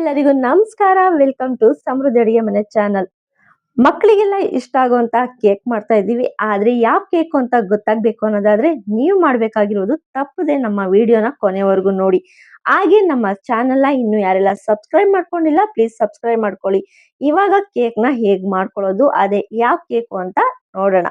ಎಲ್ಲರಿಗೂ ನಮಸ್ಕಾರ. Welcome to ಸಮೃದ್ಧ ಅಡಿಗೆ ಮನೆ ಚಾನಲ್ ಮಕ್ಕಳಿಗೆಲ್ಲ ಇಷ್ಟ ಆಗುವಂತ ಕೇಕ್ ಮಾಡ್ತಾ ಇದ್ದೀವಿ. ಆದ್ರೆ ಯಾವ ಕೇಕ್ ಅಂತ ಗೊತ್ತಾಗ್ಬೇಕು ಅನ್ನೋದಾದ್ರೆ ನೀವು ಮಾಡ್ಬೇಕಾಗಿರೋದು ತಪ್ಪದೆ ನಮ್ಮ ವಿಡಿಯೋನ ಕೊನೆವರೆಗೂ ನೋಡಿ. ಹಾಗೆ ನಮ್ಮ ಚಾನೆಲ್ ಇನ್ನು ಯಾರೆಲ್ಲ ಸಬ್ಸ್ಕ್ರೈಬ್ ಮಾಡ್ಕೊಂಡಿಲ್ಲ ಪ್ಲೀಸ್ ಸಬ್ಸ್ಕ್ರೈಬ್ ಮಾಡ್ಕೊಳ್ಳಿ. ಇವಾಗ ಕೇಕ್ನ ಹೇಗ್ ಮಾಡ್ಕೊಳ್ಳೋದು, ಅದೇ ಯಾವ ಕೇಕು ಅಂತ ನೋಡೋಣ.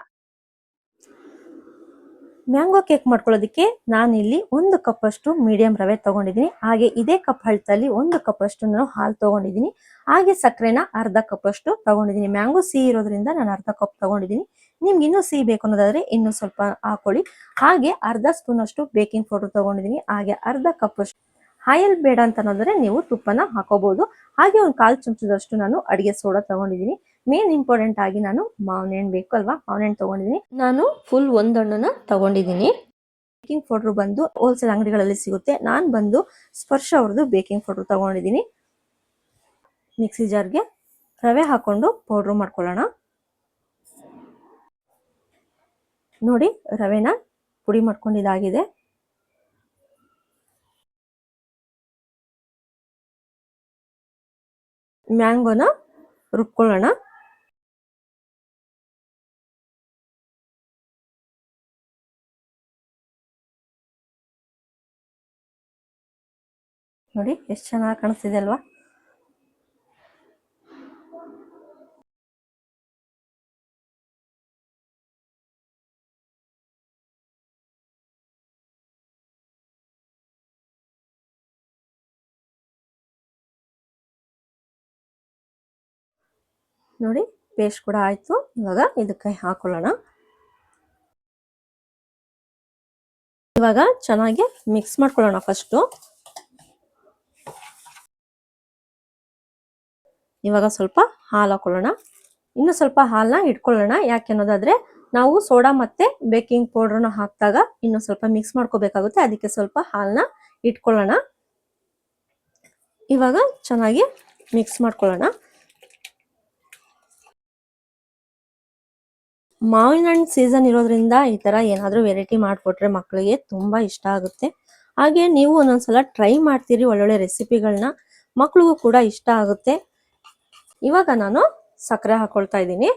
ಮ್ಯಾಂಗೋ ಕೇಕ್ ಮಾಡ್ಕೊಳ್ಳೋದಕ್ಕೆ ನಾನಿಲ್ಲಿ ಒಂದು ಕಪ್ ಅಷ್ಟು ಮೀಡಿಯಂ ರವೆ ತಗೊಂಡಿದ್ದೀನಿ. ಹಾಗೆ ಇದೇ ಕಪ್ ಹಳ್ತಲ್ಲಿ ಒಂದು ಕಪ್ ಅಷ್ಟು ನಾನು ಹಾಲು ತಗೊಂಡಿದ್ದೀನಿ. ಹಾಗೆ ಸಕ್ಕರೆನ ಅರ್ಧ ಕಪ್ ಅಷ್ಟು ತಗೊಂಡಿದ್ದೀನಿ. ಮ್ಯಾಂಗೋ ಸಿಹಿ ಇರೋದ್ರಿಂದ ನಾನು ಅರ್ಧ ಕಪ್ ತಗೊಂಡಿದ್ದೀನಿ. ನಿಮ್ಗೆ ಇನ್ನೂ ಸಿಹಿ ಬೇಕು ಅನ್ನೋದಾದ್ರೆ ಇನ್ನೂ ಸ್ವಲ್ಪ ಹಾಕೊಳ್ಳಿ ಹಾಗೆ ಅರ್ಧ ಸ್ಪೂನ್ ಅಷ್ಟು ಬೇಕಿಂಗ್ ಪೌಡರ್ ತಗೊಂಡಿದ್ದೀನಿ. ಹಾಗೆ ಅರ್ಧ ಕಪ್ ಅಷ್ಟು ಹಾಯಲ್ ಬೇಡ ಅಂತ ಅನ್ನೋದ್ರೆ ನೀವು ತುಪ್ಪನ ಹಾಕೋಬಹುದು ಹಾಗೆ ಒಂದು ಕಾಲು ಚಮಚದಷ್ಟು ನಾನು ಅಡಿಗೆ ಸೋಡಾ ತಗೊಂಡಿದ್ದೀನಿ. ಮೇನ್ ಇಂಪಾರ್ಟೆಂಟ್ ಆಗಿ ನಾನು ಮಾವಿನ ಹಣ್ಣು ಬೇಕು ಅಲ್ವಾ? ಮಾವಿನ ಹಣ್ಣು ತಗೊಂಡಿದ್ದೀನಿ ನಾನು ಫುಲ್ ಒಂದು ಹಣ್ಣನ್ನ ತಗೊಂಡಿದ್ದೀನಿ ಬೇಕಿಂಗ್ ಪೌಡರ್ ಬಂದು ಹೋಲ್ಸೇಲ್ ಅಂಗಡಿಗಳಲ್ಲಿ ಸಿಗುತ್ತೆ. ನಾನು ಬಂದು ಸ್ಪರ್ಶ ಅವ್ರದ್ದು ಬೇಕಿಂಗ್ ಪೌಡರ್ ತಗೊಂಡಿದ್ದೀನಿ ಮಿಕ್ಸಿ ಜಾರ್ಗೆ ರವೆ ಹಾಕೊಂಡು ಪೌಡ್ರ್ ಮಾಡ್ಕೊಳ್ಳೋಣ. ನೋಡಿ, ರವೆನ ಪುಡಿ ಮಾಡ್ಕೊಂಡಿದ್ದಾಗಿದೆ ಮ್ಯಾಂಗೋನ ರುಬ್ಕೊಳ್ಳೋಣ. ನೋಡಿ, ಎಷ್ಟು ಚೆನ್ನಾಗಿ ಕಾಣಿಸ್ತಿದೆ ಅಲ್ವಾ? ನೋಡಿ ಪೇಸ್ಟ್ ಕೂಡ ಆಯ್ತು. ಇವಾಗ ಇದಕ್ಕೆ ಹಾಕೊಳ್ಳೋಣ. ಇವಾಗ ಚೆನ್ನಾಗಿ ಮಿಕ್ಸ್ ಮಾಡ್ಕೊಳ್ಳೋಣ ಫಸ್ಟು ಇವಾಗ ಸ್ವಲ್ಪ ಹಾಲು ಹಾಕೊಳ್ಳೋಣ. ಇನ್ನು ಸ್ವಲ್ಪ ಹಾಲನ್ನ ಇಟ್ಕೊಳ್ಳೋಣ. ಯಾಕೆ ಅನ್ನೋದಾದ್ರೆ ನಾವು ಸೋಡಾ ಮತ್ತೆ ಬೇಕಿಂಗ್ ಪೌಡರ್ನ ಹಾಕಿದಾಗ ಇನ್ನು ಸ್ವಲ್ಪ ಮಿಕ್ಸ್ ಮಾಡ್ಕೋಬೇಕಾಗುತ್ತೆ. ಅದಕ್ಕೆ ಸ್ವಲ್ಪ ಹಾಲನ್ನ ಇಟ್ಕೊಳ್ಳೋಣ. ಇವಾಗ ಚೆನ್ನಾಗಿ ಮಿಕ್ಸ್ ಮಾಡ್ಕೊಳ್ಳೋಣ. ಮಾವಿನ ಹಣ್ಣು ಸೀಸನ್ ಇರೋದ್ರಿಂದ ಈ ತರ ಏನಾದ್ರೂ ವೆರೈಟಿ ಮಾಡಿಕೊಟ್ರೆ ಮಕ್ಕಳಿಗೆ ತುಂಬಾ ಇಷ್ಟ ಆಗುತ್ತೆ. ಹಾಗೆ ನೀವು ಒಂದೊಂದ್ಸಲ ಟ್ರೈ ಮಾಡ್ತೀರಿ ಒಳ್ಳೊಳ್ಳೆ ರೆಸಿಪಿಗಳನ್ನ ಮಕ್ಳಿಗೂ ಕೂಡ ಇಷ್ಟ ಆಗುತ್ತೆ. ಇವಾಗ ನಾನು ಸಕ್ಕರೆ ಹಾಕೊಳ್ತಾ ಇದ್ದೀನಿ.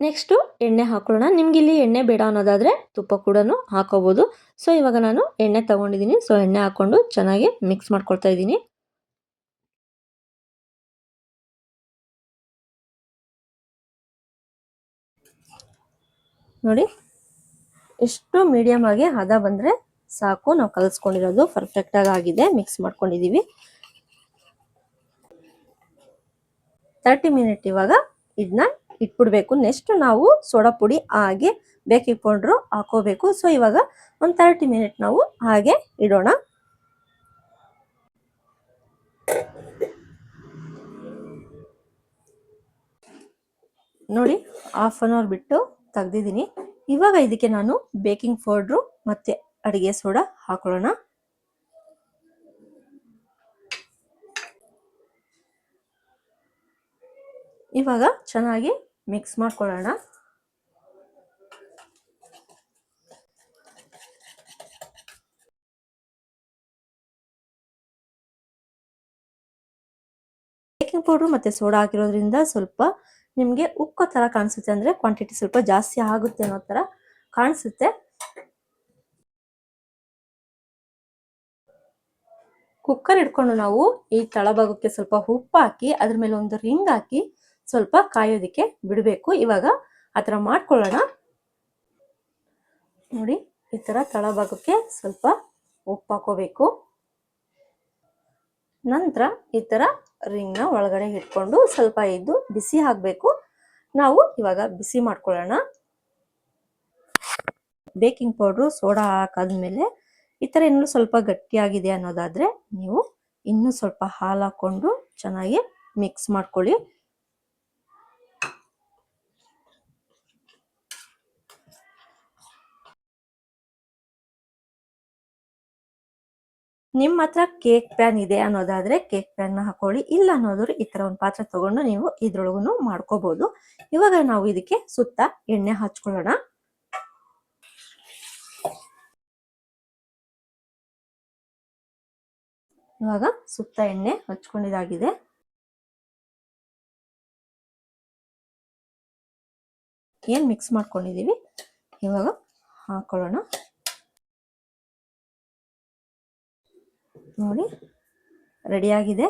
ನೆಕ್ಸ್ಟು ಎಣ್ಣೆ ಹಾಕೊಳ್ಳೋಣ. ನಿಮ್ಗೆ ಇಲ್ಲಿ ಎಣ್ಣೆ ಬೇಡ ಅನ್ನೋದಾದರೆ ತುಪ್ಪ ಕೂಡ ಹಾಕೋಬೋದು. ಸೊ ಇವಾಗ ನಾನು ಎಣ್ಣೆ ತಗೊಂಡಿದ್ದೀನಿ. ಸೊ ಎಣ್ಣೆ ಹಾಕ್ಕೊಂಡು ಚೆನ್ನಾಗಿ ಮಿಕ್ಸ್ ಮಾಡ್ಕೊಳ್ತಾ ಇದ್ದೀನಿ. ನೋಡಿ ಎಷ್ಟು ಮೀಡಿಯಮ್ ಆಗಿ ಹದ ಬಂದರೆ ಸಾಕು. ನಾವು ಕಲಿಸ್ಕೊಂಡಿರೋದು ಪರ್ಫೆಕ್ಟಾಗಿ ಆಗಿದೆ. ಮಿಕ್ಸ್ ಮಾಡ್ಕೊಂಡಿದ್ದೀವಿ ತರ್ಟಿ ಮಿನಿಟ್ ಇವಾಗ ಇದನ್ನ ಇಟ್ಬಿಡ್ಬೇಕು. ನೆಕ್ಸ್ಟ್ ನಾವು ಸೋಡಾ ಪುಡಿ ಹಾಗೆ ಬೇಕಿಂಗ್ ಪೌಡ್ರು ಹಾಕೋಬೇಕು. ಸೊ ಇವಾಗ ಒಂದು ತರ್ಟಿ ಮಿನಿಟ್ ನಾವು ಹಾಗೆ ಇಡೋಣ. ನೋಡಿ ಹಾಫ್ ಅನ್ ಅವರ್ ಬಿಟ್ಟು ತೆಗ್ದಿದ್ದೀನಿ. ಇವಾಗ ಇದಕ್ಕೆ ನಾನು ಬೇಕಿಂಗ್ ಪೌಡ್ರು ಮತ್ತೆ ಅಡುಗೆ ಸೋಡಾ ಹಾಕೊಳ್ಳೋಣ. ಇವಾಗ ಚೆನ್ನಾಗಿ ಮಿಕ್ಸ್ ಮಾಡ್ಕೊಳ್ಳೋಣ. ಬೇಕಿಂಗ್ ಪೌಡ್ರು ಮತ್ತೆ ಸೋಡಾ ಹಾಕಿರೋದ್ರಿಂದ ಸ್ವಲ್ಪ ನಿಮಗೆ ಉಕ್ಕೋ ಥರ ಕಾಣಿಸುತ್ತೆ ಅಂದರೆ ಕ್ವಾಂಟಿಟಿ ಸ್ವಲ್ಪ ಜಾಸ್ತಿ ಆಗುತ್ತೆ ಅನ್ನೋ ಥರ ಕಾಣಿಸುತ್ತೆ. ಕುಕ್ಕರ್ ಇಟ್ಕೊಂಡು ನಾವು ಈ ತಳಭಾಗಕ್ಕೆ ಸ್ವಲ್ಪ ಉಪ್ಪು ಹಾಕಿ, ಅದ್ರ ಮೇಲೆ ಒಂದು ರಿಂಗ್ ಹಾಕಿ ಸ್ವಲ್ಪ ಕಾಯೋದಕ್ಕೆ ಬಿಡಬೇಕು. ಇವಾಗ ಆ ಥರ ಮಾಡ್ಕೊಳ್ಳೋಣ. ನೋಡಿ, ಈ ಥರ ತಳಭಾಗಕ್ಕೆ ಸ್ವಲ್ಪ ಉಪ್ಪು ಹಾಕೋಬೇಕು. ನಂತರ ಈ ಥರ ರಿಂಗ್ನ ಒಳಗಡೆ ಇಟ್ಕೊಂಡು ಸ್ವಲ್ಪ ಇದ್ದು ಬಿಸಿ ಹಾಕಬೇಕು. ನಾವು ಇವಾಗ ಬಿಸಿ ಮಾಡ್ಕೊಳ್ಳೋಣ. ಬೇಕಿಂಗ್ ಪೌಡ್ರು ಸೋಡಾ ಹಾಕಾದ್ಮೇಲೆ ಈ ಥರ ಇನ್ನೂ ಸ್ವಲ್ಪ ಗಟ್ಟಿಯಾಗಿದೆ ಅನ್ನೋದಾದರೆ ನೀವು ಇನ್ನೂ ಸ್ವಲ್ಪ ಹಾಲು ಹಾಕ್ಕೊಂಡು ಚೆನ್ನಾಗಿ ಮಿಕ್ಸ್ ಮಾಡ್ಕೊಳ್ಳಿ. ನಿಮ್ಮ ಹತ್ರ ಕೇಕ್ ಪ್ಯಾನ್ ಇದೆ ಅನ್ನೋದಾದ್ರೆ ಕೇಕ್ ಪ್ಯಾನ್ ಹಾಕೊಳ್ಳಿ, ಇಲ್ಲ ಅನ್ನೋದ್ರು ಈ ತರ ಒಂದು ಪಾತ್ರೆ ತಗೊಂಡು ನೀವು ಇದ್ರೊಳಗೂ ಮಾಡ್ಕೋಬಹುದು ಇವಾಗ ನಾವು ಇದಕ್ಕೆ ಸುತ್ತ ಎಣ್ಣೆ ಹಚ್ಕೊಳ್ಳೋಣ. ಇವಾಗ ಸುತ್ತ ಎಣ್ಣೆ ಹಚ್ಕೊಂಡಿದಾಗಿದೆ. ಏನ್ ಮಿಕ್ಸ್ ಮಾಡ್ಕೊಂಡಿದೀವಿ? ಇವಾಗ ಹಾಕೊಳ್ಳೋಣ. ನೋಡಿ. ರೆಡಿಯಾಗಿದೆ.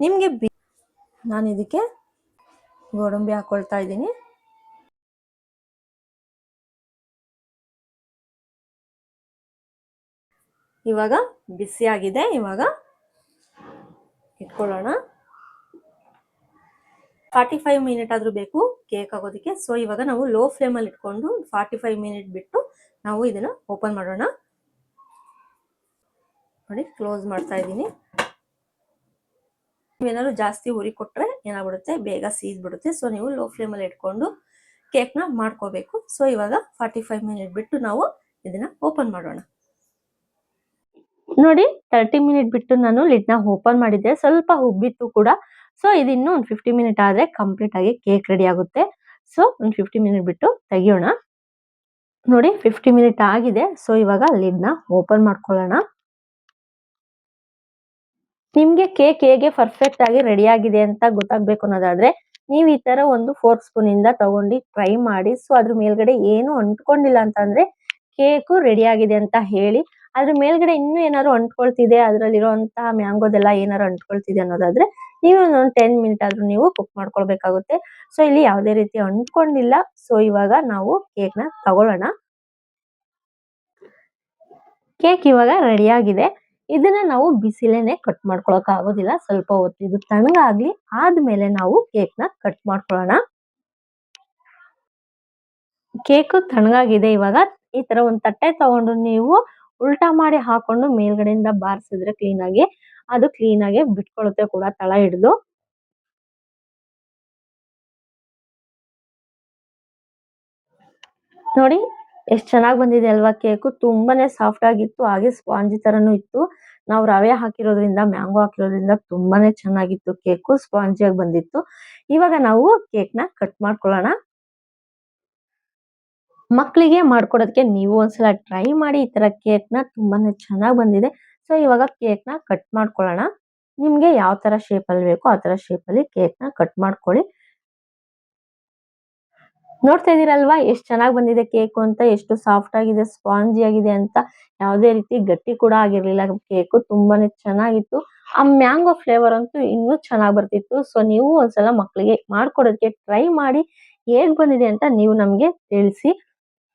ನಿಮಗೆ ಬಿ ನಾನು ಇದಕ್ಕೆ ಗೋಡಂಬಿ ಹಾಕೊಳ್ತಾ ಇದ್ದೀನಿ. ಇವಾಗ ಬಿಸಿಯಾಗಿದೆ ಇವಾಗ ಇಟ್ಕೊಳ್ಳೋಣ. ಫಾರ್ಟಿ ಫೈವ್ ಮಿನಿಟ್ ಆದರೂ ಬೇಕು ಕೇಕ್ ಆಗೋದಕ್ಕೆ ಸೊ ಇವಾಗ ನಾವು ಲೋ ಫ್ಲೇಮಲ್ಲಿ ಇಟ್ಕೊಂಡು ಫಾರ್ಟಿ ಫೈವ್ ಮಿನಿಟ್ ಬಿಟ್ಟು ನಾವು ಇದನ್ನು ಓಪನ್ ಮಾಡೋಣ. ನೋಡಿ ಕ್ಲೋಸ್ ಮಾಡ್ತಾ ಇದ್ದೀನಿ. ನೀವೇನಾದ್ರು ಜಾಸ್ತಿ ಉರಿ ಕೊಟ್ಟರೆ ಏನಾಗ್ಬಿಡುತ್ತೆ? ಬೇಗ ಸೀದ್ ಬಿಡುತ್ತೆ ಸೊ ನೀವು ಲೋ ಫ್ಲೇಮಲ್ಲಿ ಇಟ್ಕೊಂಡು ಕೇಕ್ನ ಮಾಡ್ಕೋಬೇಕು. ಸೊ ಇವಾಗ ಫಾರ್ಟಿ ಫೈವ್ ಮಿನಿಟ್ ಬಿಟ್ಟು ನಾವು ಇದನ್ನ ಓಪನ್ ಮಾಡೋಣ. ನೋಡಿ ತರ್ಟಿ ಮಿನಿಟ್ ಬಿಟ್ಟು ನಾನು ಲಿಡ್ನ ಓಪನ್ ಮಾಡಿದ್ದೆ. ಸ್ವಲ್ಪ ಉಬ್ಬಿತ್ತು ಕೂಡ ಸೊ ಇದಿನ್ನು ಒಂದು ಫಿಫ್ಟಿ ಮಿನಿಟ್ ಆದ್ರೆ ಕಂಪ್ಲೀಟ್ ಆಗಿ ಕೇಕ್ ರೆಡಿ ಆಗುತ್ತೆ. ಸೊ ಒಂದು ಫಿಫ್ಟಿ ಮಿನಿಟ್ ಬಿಟ್ಟು ತೆಗಿಯೋಣ. ನೋಡಿ ಫಿಫ್ಟಿ ಮಿನಿಟ್ ಆಗಿದೆ. ಸೊ ಇವಾಗ ಲಿಡ್ನ ಓಪನ್ ಮಾಡ್ಕೊಳ್ಳೋಣ. ನಿಮ್ಗೆ ಕೇಕ್ ಹೇಗೆ ಪರ್ಫೆಕ್ಟ್ ಆಗಿ ರೆಡಿ ಆಗಿದೆ ಅಂತ ಗೊತ್ತಾಗ್ಬೇಕು ಅನ್ನೋದಾದ್ರೆ, ನೀವು ಈ ತರ ಒಂದು ಫೋರ್ ಸ್ಪೂನ್ ಇಂದ ತಗೊಂಡು ಟ್ರೈ ಮಾಡಿ. ಸೊ ಅದ್ರ ಮೇಲ್ಗಡೆ ಏನು ಅಂಟ್ಕೊಂಡಿಲ್ಲ ಅಂತಂದ್ರೆ ಕೇಕು ರೆಡಿ ಆಗಿದೆ ಅಂತ ಹೇಳಿ, ಅದ್ರ ಮೇಲ್ಗಡೆ ಇನ್ನೂ ಏನಾದ್ರು ಅಂಟ್ಕೊಳ್ತಿದೆ, ಅದ್ರಲ್ಲಿರುವಂತಹ ಮ್ಯಾಂಗೋದೆಲ್ಲ ಏನಾರು ಅಂಟ್ಕೊಳ್ತಿದೆ ಅನ್ನೋದಾದ್ರೆ, ನೀವು ಒಂದು ಟೆನ್ ಮಿನಿಟ್ ಆದ್ರೂ ನೀವು ಕುಕ್ ಮಾಡ್ಕೊಳ್ಬೇಕಾಗುತ್ತೆ. ಸೊ ಇಲ್ಲಿ ಯಾವುದೇ ರೀತಿ ಅಂಟ್ಕೊಂಡಿಲ್ಲ. ಸೊ ಇವಾಗ ನಾವು ಕೇಕ್ನ ತಗೊಳ್ಳೋಣ. ಕೇಕ್ ಇವಾಗ ರೆಡಿ ಆಗಿದೆ. ಇದನ್ನ ನಾವು ಬಿಸಿಲೇನೆ ಕಟ್ ಮಾಡ್ಕೊಳಕ್ ಆಗೋದಿಲ್ಲ. ಸ್ವಲ್ಪ ಹೊತ್ತು ಇದು ತಣ್ಣಗಾಗ್ಲಿ ಆದ್ಮೇಲೆ ನಾವು ಕೇಕ್ನ ಕಟ್ ಮಾಡ್ಕೊಳ್ಳೋಣ ಕೇಕ್ ತಣ್ಣಗಾಗಿದೆ ಇವಾಗ. ಈ ತರ ಒಂದ್ ತಟ್ಟೆ ತಗೊಂಡು ನೀವು ಉಲ್ಟಾ ಮಾಡಿ ಹಾಕೊಂಡು ಮೇಲ್ಗಡೆಯಿಂದ ಬಾರಿಸಿದ್ರೆ ಕ್ಲೀನ್ ಆಗಿ, ಅದು ಕ್ಲೀನ್ ಆಗಿ ಬಿಟ್ಕೊಳ್ಳುತ್ತೆ ಕೂಡ ತಳ ಹಿಡಿದು. ನೋಡಿ ಎಷ್ಟ್ ಚೆನ್ನಾಗಿ ಬಂದಿದೆ ಅಲ್ವಾ ಕೇಕು? ತುಂಬಾನೇ ಸಾಫ್ಟ್ ಆಗಿತ್ತು, ಹಾಗೆ ಸ್ಪಾಂಜಿ ತರನು ಇತ್ತು. ನಾವು ರವೆ ಹಾಕಿರೋದ್ರಿಂದ, ಮ್ಯಾಂಗೋ ಹಾಕಿರೋದ್ರಿಂದ ತುಂಬಾನೇ ಚೆನ್ನಾಗಿತ್ತು ಕೇಕು, ಸ್ಪಾಂಜಿಯಾಗಿ ಬಂದಿತ್ತು. ಇವಾಗ ನಾವು ಕೇಕ್ನ ಕಟ್ ಮಾಡ್ಕೊಳ್ಳೋಣ. ಮಕ್ಕಳಿಗೆ ಮಾಡ್ಕೊಡೋದಕ್ಕೆ ನೀವು ಒಂದ್ಸಲ ಟ್ರೈ ಮಾಡಿ, ಈ ತರ ಕೇಕ್ನ ತುಂಬಾನೇ ಚೆನ್ನಾಗಿ ಬಂದಿದೆ. ಸೊ ಇವಾಗ ಕೇಕ್ನ ಕಟ್ ಮಾಡ್ಕೊಳ್ಳೋಣ. ನಿಮ್ಗೆ ಯಾವ ತರ ಶೇಪ್ ಅಲ್ಲಿ ಬೇಕೋ ಆ ತರ ಶೇಪ್ ಅಲ್ಲಿ ಕೇಕ್ನ ಕಟ್ ಮಾಡ್ಕೊಳ್ಳಿ. ನೋಡ್ತಾ ಇದೀರಲ್ವಾ ಎಷ್ಟು ಚೆನ್ನಾಗಿ ಬಂದಿದೆ ಕೇಕು ಅಂತ, ಎಷ್ಟು ಸಾಫ್ಟ್ ಆಗಿದೆ, ಸ್ಪಾಂಜಿ ಆಗಿದೆ ಅಂತ. ಯಾವುದೇ ರೀತಿ ಗಟ್ಟಿ ಕೂಡ ಆಗಿರ್ಲಿಲ್ಲ. ಕೇಕು ತುಂಬಾನೇ ಚೆನ್ನಾಗಿತ್ತು. ಆ ಮ್ಯಾಂಗೋ ಫ್ಲೇವರ್ ಅಂತೂ ಇನ್ನೂ ಚೆನ್ನಾಗಿ ಬರ್ತಿತ್ತು. ಸೊ, ನೀವು ಒಂದ್ಸಲ ಮಕ್ಕಳಿಗೆ ಮಾಡ್ಕೊಡೋದಕ್ಕೆ ಟ್ರೈ ಮಾಡಿ ಹೇಗ್ ಬಂದಿದೆ ಅಂತ ನೀವು ನಮಗೆ ತಿಳಿಸಿ.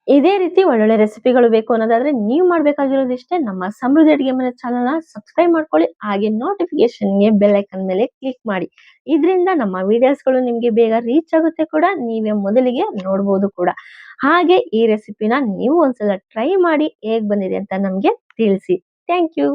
ಇದೇ ರೀತಿ ಒಳ್ಳೊಳ್ಳೆ ರೆಸಿಪಿಗಳು ಬೇಕು ಅನ್ನೋದಾದ್ರೆ ನೀವು ಮಾಡ್ಬೇಕಾಗಿರೋದಿಷ್ಟೇ ನಮ್ಮ ಸಮೃದ್ಧಿ ಅಡಿಗೆ ಮನೆ ಚಾನಲ್ನ ಸಬ್ಸ್ಕ್ರೈಬ್ ಮಾಡ್ಕೊಳ್ಳಿ, ಹಾಗೆ ನೋಟಿಫಿಕೇಶನ್ಗೆ ಬೆಲ್ ಐಕನ್ ಮೇಲೆ ಕ್ಲಿಕ್ ಮಾಡಿ. ಇದರಿಂದ ನಮ್ಮ ವಿಡಿಯೋಸ್ಗಳು ನಿಮ್ಗೆ ಬೇಗ ರೀಚ್ ಆಗುತ್ತೆ ಕೂಡ, ನೀವೇ ಮೊದಲಿಗೆ ನೋಡ್ಬೋದು ಕೂಡ. ಹಾಗೆ ಈ ರೆಸಿಪಿನ ನೀವು ಒಂದ್ಸಲ ಟ್ರೈ ಮಾಡಿ ಹೇಗೆ ಬಂದಿದೆ ಅಂತ ನಮಗೆ ತಿಳಿಸಿ. Thank you